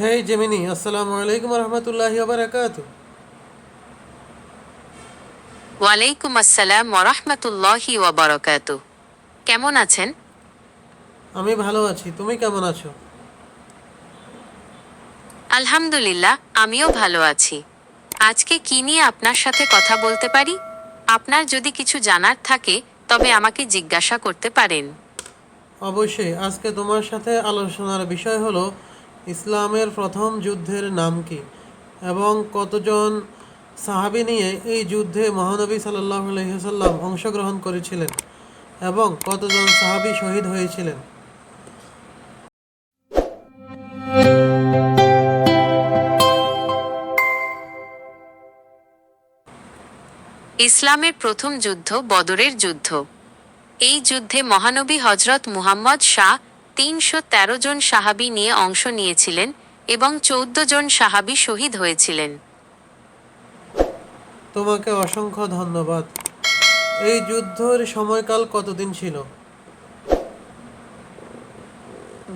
হেই Gemini আসসালামু আলাইকুম রহমতুল্লাহি বারাকাত ওয়ালাইকুম আসসালাম ওরহমতুল্লাহি ওয়াবারকাত কেমন আছেন? আমি ভালো আছি। তুমি কেমন আছো? আলহামদুলিল্লাহ আমিও ভালো আছি। আজকে কি নিয়ে আপনার সাথে কথা বলতে পারি? আপনার যদি কিছু জানার থাকে তবে আমাকে জিজ্ঞাসা করতে পারেন। অবশ্যই আজকে তোমার সাথে আলোচনার বিষয় হলো ইসলামের প্রথম যুদ্ধের নাম কি? এবং কতজন সাহাবি নিয়ে এই যুদ্ধে মহানবী সাল্লাহ আলহিহাল্লাম অংশগ্রহণ করেছিলেন? এবং কতজন সাহাবি শহীদ হয়েছিলেন? ইসলামের প্রথম যুদ্ধ বদরের যুদ্ধ। এই যুদ্ধে মহানবী হজরত মুহাম্মদ শাহ তিনশো তেরো জন সাহাবি নিয়ে অংশ নিয়েছিলেন এবং চৌদ্দ জন সাহাবি শহীদ হয়েছিলেন। তোমাকে অসংখ্য ধন্যবাদ। এই যুদ্ধের সময়কাল কতদিন ছিল?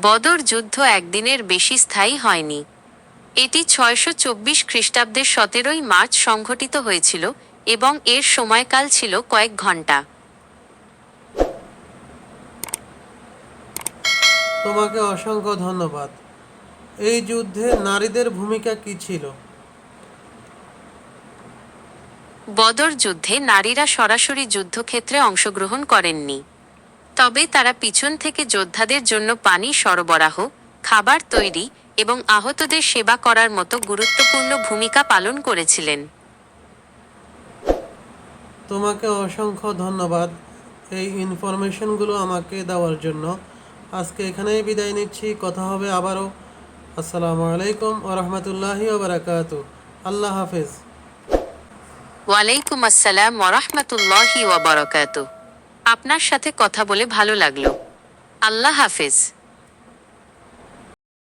বদর যুদ্ধ একদিনের বেশি স্থায়ী হয়নি। এটি ছয়শো চব্বিশ খ্রিস্টাব্দের সতেরোই মার্চ সংঘটিত হয়েছিল এবং এর সময়কাল ছিল কয়েক ঘণ্টা তোমাকে অসংখ্য ধন্যবাদ। এই যুদ্ধে নারীদের ভূমিকা কি ছিল? বদর যুদ্ধে নারীরা সরাসরি যুদ্ধক্ষেত্রে অংশগ্রহণ করেননি। তবে তারা পিছন থেকে যোদ্ধাদের জন্য পানি সরবরাহ খাবার তৈরি এবং আহতদের সেবা করার মতো গুরুত্বপূর্ণ ভূমিকা পালন করেছিলেন। তোমাকে অসংখ্য ধন্যবাদ এই ইনফরমেশনগুলো আমাকে দেওয়ার জন্য। আজকে এখানেই বিদায় নিচ্ছি, কথা হবে আবারও। আসসালামু আলাইকুম ও রহমতুল্লাহি ওবরাকাত আল্লাহ হাফেজ। ওয়ালাইকুম আসসালাম ওরহমতুল্লাহি ওবরাকাত আপনার সাথে কথা বলে ভালো লাগল। আল্লাহ হাফেজ।